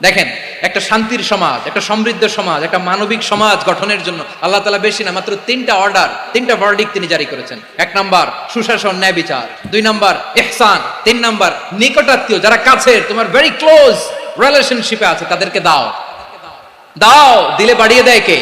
দেখেন, একটা শান্তির সমাজ, একটা সমৃদ্ধ সমাজ, একটা মানবিক সমাজ গঠনের জন্য আল্লাহ তালা বেশি না, মাত্র তিনটা অর্ডার তিনটা ভার্ডিক তিনি জারি করেছেন। এক নাম্বার, সুশাসন, ন্যায় বিচার। দুই নাম্বার ইহসান তিন নাম্বার, নিকটাত্মীয়, যারা কাছের তোমার ভেরি ক্লোজ রিলেশনশিপে আছে, তাদেরকে দাও। দাও, দিলে বাড়িয়ে দেয় কে?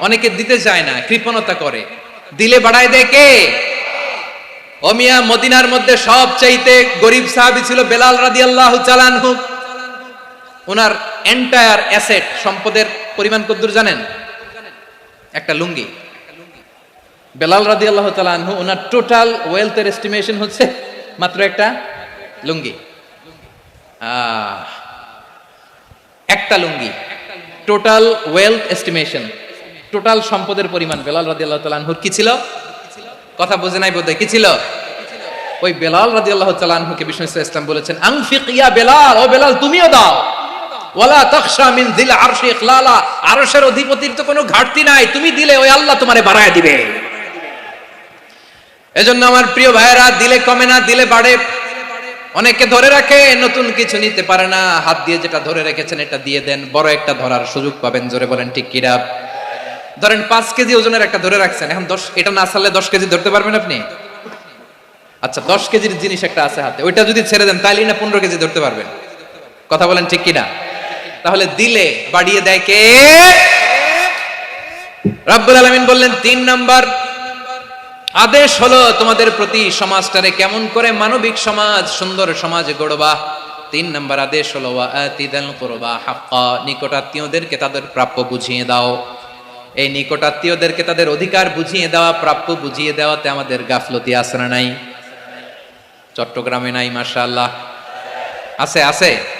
অনেকে দিতে চায় না, কৃপণতা করে। দিলে বাড়ায় দেয় কে? অমিয়া মদিনার মধ্যে সব চাইতে গরিব সাহাবি ছিল বেলাল রাদি আল্লাহ চালানহু ওনার এন্টায়ার অ্যাসেট সম্পদের পরিমাণ কদ্দুর জানেন? একটা লুঙ্গি। বেলাল রাদি আল্লাহ তালানহু ওনার টোটাল ওয়েলথের এস্টিমেশন হচ্ছে মাত্র একটা লুঙ্গি। একটা lungi. Total wealth estimation total সম্পদের পরিমাণ বেলাল রাদি আল্লাহ তালানহুর কি ছিল? কথা বোঝে নাই বোধহয়, কি ছিল? ওই বেলাল রাদি আল্লাহ তালানহুকে বিষ্ণু ইসলাম বলেছেন, আংফিক ইয়া বেলাল, ও বেলাল, তুমিও দাও। ওয়ালা তখশা মিন দিল আরশি ইখলালা। আরশের অধিপতির তো কোনো ঘাটতি নাই। তুমি দিলে, ওই আল্লাহ তোমারে বাড়ায় দিবে। এজন্য আমার প্রিয় দিলে কমে না, দিলে বাড়ে। অনেকে ধরে রাখে, নতুন কিছু নিতে পারে না। হাত দিয়ে যেটা ধরে রেখেছেন, এটা দিয়ে দেন। বড় একটা ধরার সুযোগ পাবেন, জোরে বলেন, ঠিক কিরা ধরেন পাঁচ কেজি ওজনের একটা ধরে রাখছেন। এখন দশ, এটা না ছাড়লে দশ কেজি ধরতে পারবেন আপনি? আচ্ছা দশ কেজির জিনিস একটা আছে হাতে। ওইটা যদি ছেড়ে দেন তাইলে না পনেরো কেজি ধরতে পারবেন? কথা বলেন ঠিক কিনা তাহলে দিলে বাড়িয়ে দেয় কে? রাব্বুল আলামিন বললেন, তিন নাম্বার। আদেশ হলো তোমাদের প্রতি সমাজটারে কেমন করে মানবিক সমাজ, সুন্দর সমাজ গড়বা। তিন নাম্বার আদেশ হলো কুরবা হাক্কা, নিকটাত্মীয়দেরকে তাদের প্রাপ্য বুঝিয়ে দাও। এই নিকটাত্মীয়দেরকে তাদের অধিকার বুঝিয়ে দেওয়া, প্রাপ্য বুঝিয়ে দেওয়াতে আমাদের গাফলতি না নাই? চট্টগ্রামে নাই, মাশাআল্লাহ। আছে আছে।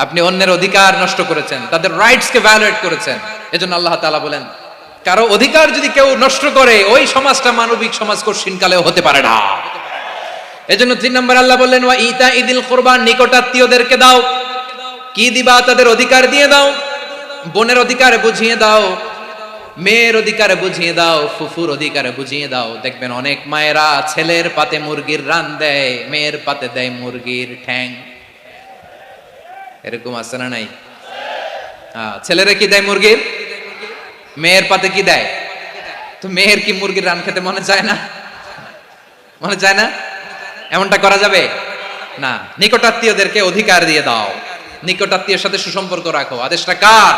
আপনি অন্যের অধিকার নষ্ট করেছেন, তাদের রাইটস কে ভায়োলেট করেছেন। এজন্য আল্লাহ তাআলা বলেন, কারও অধিকার যদি কেউ নষ্ট করে, ওই সমাজটা মানবিক সমাজ কঠিন হতে পারে না। এজন্য তিন নম্বর আল্লাহ বললেন, ওয়া ইতা ইদিল কোরবান নিকটাত্মীয়দেরকে দাও। কি দিবা? তাদের অধিকার দিয়ে দাও। বোনের অধিকার বুঝিয়ে দাও। মেয়ের অধিকার বুঝিয়ে দাও। ফুফুর অধিকার বুঝিয়ে দাও। দেখবেন অনেক মায়েরা ছেলের পাতে মুরগির রান দেয়, মেয়ের পাতে দেয় মুরগির ঠ্যাং। এরকম আছে না নাই? ছেলেরা কি দেয় মুরগির মেয়ের পাতে কি দেয়? তো মেয়ের কি মুরগির রান খেতে মনে চায় না? মনে চায় না? এমনটা করা যাবে? না। নিকটাত্মীয়দেরকে অধিকার দিয়ে দাও। নিকটাত্মীয়ের সাথে সুসম্পর্ক রাখো। আদেশটা কার?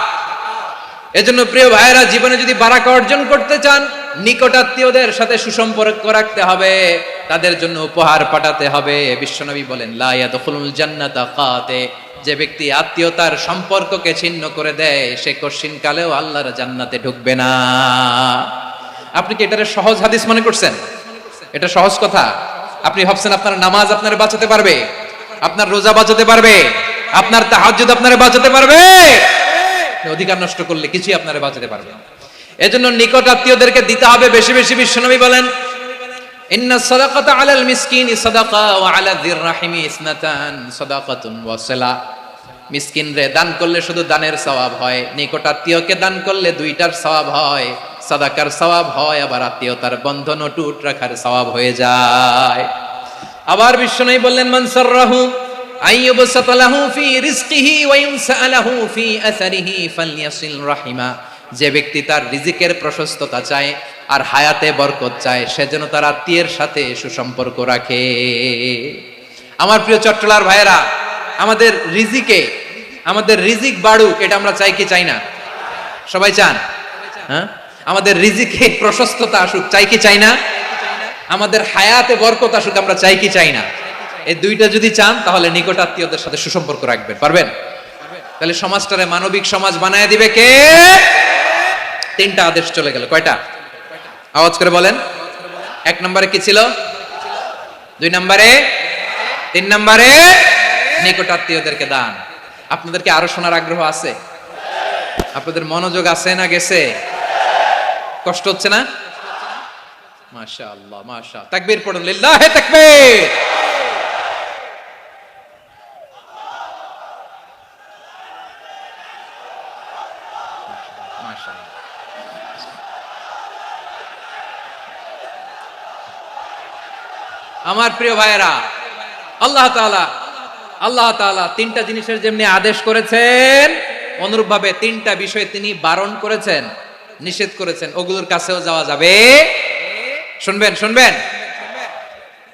এজন্য প্রিয় ভাইয়েরা, জীবনে যদি বারাকা অর্জন করতে চান, নিকটাত্মীয়দের সাথে সুসম্পর্ক রাখতে হবে। তাদের জন্য উপহার পাঠাতে হবে। বিশ্বনবী বলেন, লা ইয়াদখুলুল জান্নাতা কাতে যে ব্যক্তি আত্মীয়তার সম্পর্ককে ছিন্ন করে দেয়, সে কশিন কালেও আল্লাহর জান্নাতে ঢুকবে না। আপনি কি এটারে সহজ হাদিস মনে করছেন? এটা সহজ কথা। আপনি ভাবছেন আপনার নামাজ আপনার বাঁচাতে পারবে? আপনার রোজা বাঁচাতে পারবে? আপনার তাহাজ্জুদ আপনারে বাঁচাতে পারবে? অধিকার নষ্ট করলে কিছুই আপনারে বাঁচাতে পারবে এজন্য নিকট আত্মীয়দেরকে দিতে হবে বেশি বেশি বিশ্বনবী বলেন, ইন্না সাদাকাতা আলাল ওয়া আলা যির রাহিমি ইসনাতান সাদাকাতুন ওয়া সিলা। মিসকিন রে দান করলে শুধু দানের সওয়াব হয় নিকট আত্মীয়কে দান করলে দুইটার সওয়াব হয়, সাদাকার সওয়াব হয়, আবার আত্মীয়তার বন্ধন টুট রাখার সওয়াব হয়ে যায়। আবার বিশ্বনবী বললেন, মান ফালইয়াসিল রাহিমা। যে ব্যক্তি তার রিজিকের প্রশস্ততা চায় আর হায়াতে বরকত চায়, সে যেন তার আত্মীয়ের সাথে সুসম্পর্ক রাখে। আমার প্রিয় চট্টলার ভাইয়েরা, আমাদের রিজিকে আমাদের রিজিক বাড়ুক, এটা আমরা চাই কি চাই না? সবাই চান? হ্যাঁ? আমাদের রিজিকে প্রশস্ততা আসুক, চাই কি চাই না? আমাদের হায়াতে বরকত আসুক, আমরা চাই কি চাই না? এই দুইটা যদি চান, তাহলে নিকট আত্মীয়দের সাথে সুসম্পর্ক রাখবেন, পারবেন? তাহলে সমাজটারে মানবিক সমাজ বানায় দিবে কে? তিনটা আদেশ চলে গেল, কয়টা? আওয়াজ করে বলেন। এক নম্বরে কি ছিল? দুই নম্বরে? তিন নম্বরে? নিকট আত্মীয়দেরকে দান। আপনাদেরকে আরও শোনার আগ্রহ আছে? আপনাদের মনোযোগ আছে না গেছে? কষ্ট হচ্ছে না? মাশা আল্লাহ মাশা তাকবীর পড়ুন, লিল্লাহে তাকবীর! আমার প্রিয় ভাইয়েরা, আল্লাহ তাআলা আল্লাহ তাআলা তিনটা জিনিসের যেমনি আদেশ করেছেন, অনুরূপভাবে তিনটা বিষয়ে তিনি বারণ করেছেন, নিষেধ করেছেন, ওগুলোর কাছেও যাওয়া যাবে। শুনবেন শুনবেন?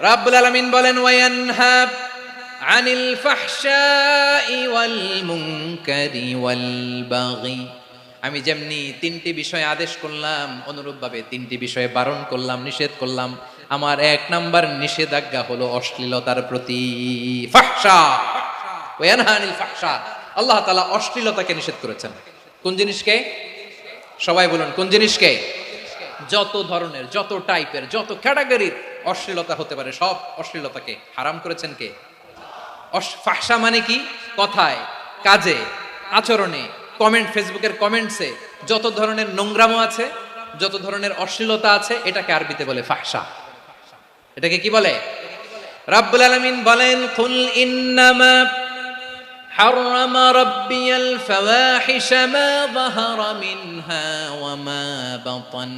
রাব্বুল আলামিন বলেন আনিল ওয়াল ওয়াল আমি যেমনি তিনটি বিষয় আদেশ করলাম, অনুরূপভাবে তিনটি বিষয়ে বারণ করলাম, নিষেধ করলাম আমার এক নাম্বার নিষেধাজ্ঞা হলো অশ্লীলতার প্রতি। আল্লাহ তাআলা অশ্লীলতাকে নিষেধ করেছেন। কোন জিনিসকে? সবাই বলুন, কোন জিনিসকে? যত ধরনের, যত টাইপের, যত ক্যাটাগরির অশ্লীলতা হতে পারে, সব অশ্লীলতাকে হারাম করেছেন কে? ফাহশা মানে কি? কথায়, কাজে, আচরণে, কমেন্ট, ফেসবুকের কমেন্টসে যত ধরনের নোংরামো আছে, যত ধরনের অশ্লীলতা আছে, এটাকে আরবিতে বলে ফাহশা। এটাকে কি বলে রাব্বুল আলামিন বলেন কুল ইন্নামা حرم ربي الفواحش ما ظهر منها وما بطن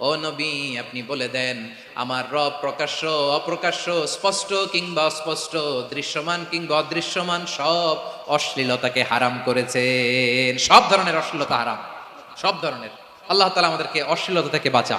ও নবী আপনি বলে দেন আমার রব প্রকাশ্য অপ্রকাশ্য স্পষ্ট কিংবা অস্পষ্ট দৃশ্যমান কিংবা অদৃশ্যমান সব অশ্লীলতাকে হারাম করেছেন সব ধরনের অশ্লীলতা হারাম সব ধরনের আল্লাহ তালা আমাদেরকে অশ্লীলতা থেকে বাঁচা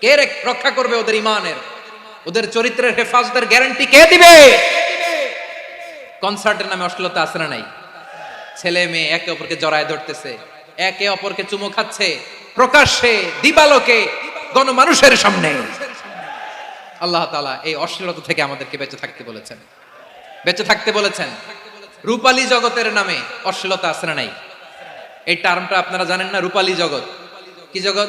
কে রক্ষা করবে ওদের ইমানের? ওদের চরিত্রের হেফাজতের গ্যারান্টি কে দিবে? কনসার্টের নামে অশ্লীলতা না নাই? ছেলে মেয়ে একে অপরকে জড়ায় ধরতেছে, একে অপরকে চুমো খাচ্ছে, প্রকাশ্যে, দিবালোকে, গণমানুষের সামনে। আল্লাহ তাআলা এই অশ্লীলতা থেকে আমাদেরকে বেঁচে থাকতে বলেছেন। বেঁচে থাকতে বলেছেন। রূপালী জগতের নামে অশ্লীলতা না নাই? এই টার্মটা আপনারা জানেন না? রূপালী জগৎ। কি জগৎ?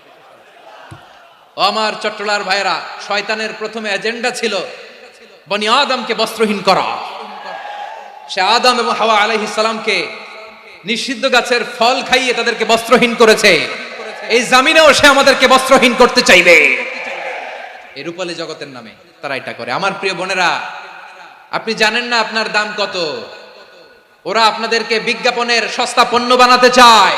আমার চট্টলার ভাইরা শয়তানের প্রথমে এজেন্ডা ছিল বনি আদমকে বস্ত্রহীন করা। সে আদম এবং হাওয়া আলাইহিস সালামকে নিষিদ্ধ গাছের ফল খাইয়ে তাদেরকে বস্ত্রহীন করেছে। এই জামিনেও সে আমাদেরকে বস্ত্রহীন করতে চাইবে। এই রূপালী জগতের নামে তারা এটা করে। আমার প্রিয় বোনেরা, আপনি জানেন না আপনার দাম কত? ওরা আপনাদেরকে বিজ্ঞাপনের সস্তা পণ্য বানাতে চায়।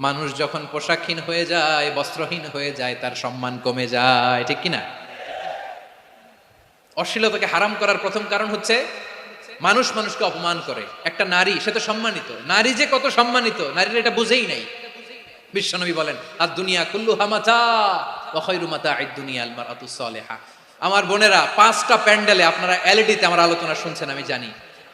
মানুষ যখন পোশাকহীন হয়ে যায়, বস্ত্রহীন হয়ে যায়, তার সম্মান কমে যায়, ঠিক কিনা? অশ্লীলতাকে হারাম করার প্রথম কারণ হচ্ছে, মানুষ মানুষকে অপমান করে। একটা নারী, সে তো সম্মানিত। নারী যে কত সম্মানিত, নারীর এটা বুঝেই নাই। বিশ্বনবী বলেন আর দুনিয়া কুল্লু হামাতা ওয়াখাইরু মাতাঈদ দুনিয়া আল মারাতু সালেহা। আমার বোনেরা, পাঁচটা প্যান্ডেলে আপনারা এলইডিতে আমার আলোচনা শুনছেন, আমি জানি।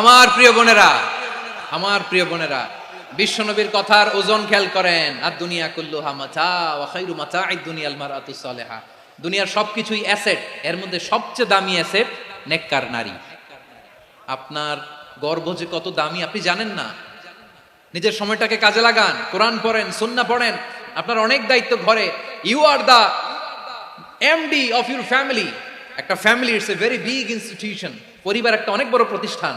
আমার প্রিয় বোনেরা, আমার প্রিয় বোনেরা, বিশ্বনবীর কথার ওজন খেয়াল করেন। আর দুনিয়া কুল্লু হামাচা ওয়া খাইরু মাতাঈদ দুনিয়াল সালেহা। দুনিয়ার সবকিছুই অ্যাসেট, এর মধ্যে সবচেয়ে দামি অ্যাসেট নেককার নারী। আপনার গর্ব যে কত দামি, আপনি জানেন না? নিজের সময়টাকে কাজে লাগান, কোরআন পড়েন, সুন্নাহ পড়েন, আপনার অনেক দায়িত্ব ঘরে। You are the MD of your family একটা family it's a very big institution পরিবার একটা অনেক বড় প্রতিষ্ঠান।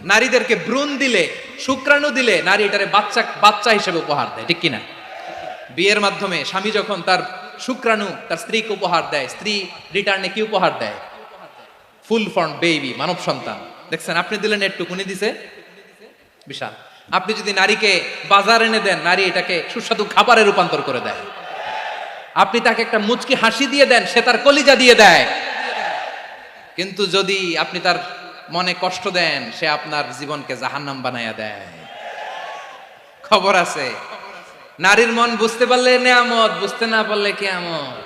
নারীদেরকে ভ্রূণ দিলে, শুক্রাণু দিলে নারী এটারে বাচ্চা বাচ্চা হিসেবে উপহার দেয়, ঠিক কিনা? বিয়ের মাধ্যমে স্বামী যখন তার শুক্রাণু তার স্ত্রীকে উপহার দেয়, স্ত্রী রিটার্নে কি উপহার দেয়? ফুল ফর্ম, বেবি, মানব সন্তান। দেখছেন, আপনি দিলেন একটুকুনি দিছে? বিশাল। আপনি যদি নারীকে বাজার এনে দেন, নারী এটাকে সুস্বাদু খাবারে রূপান্তর করে দেয়। আপনি তাকে একটা মুচকি হাসি দিয়ে দেন, সে তার কলিজা দিয়ে দেয়। কিন্তু যদি আপনি তার মনে কষ্ট দেন সে আপনার জীবনকে জাহান্নাম বানাইয়া দেয়। খবর আছে? নারীর মন বুঝতে পারলে নেয়ামত বুঝতে না পারলে কেয়ামত?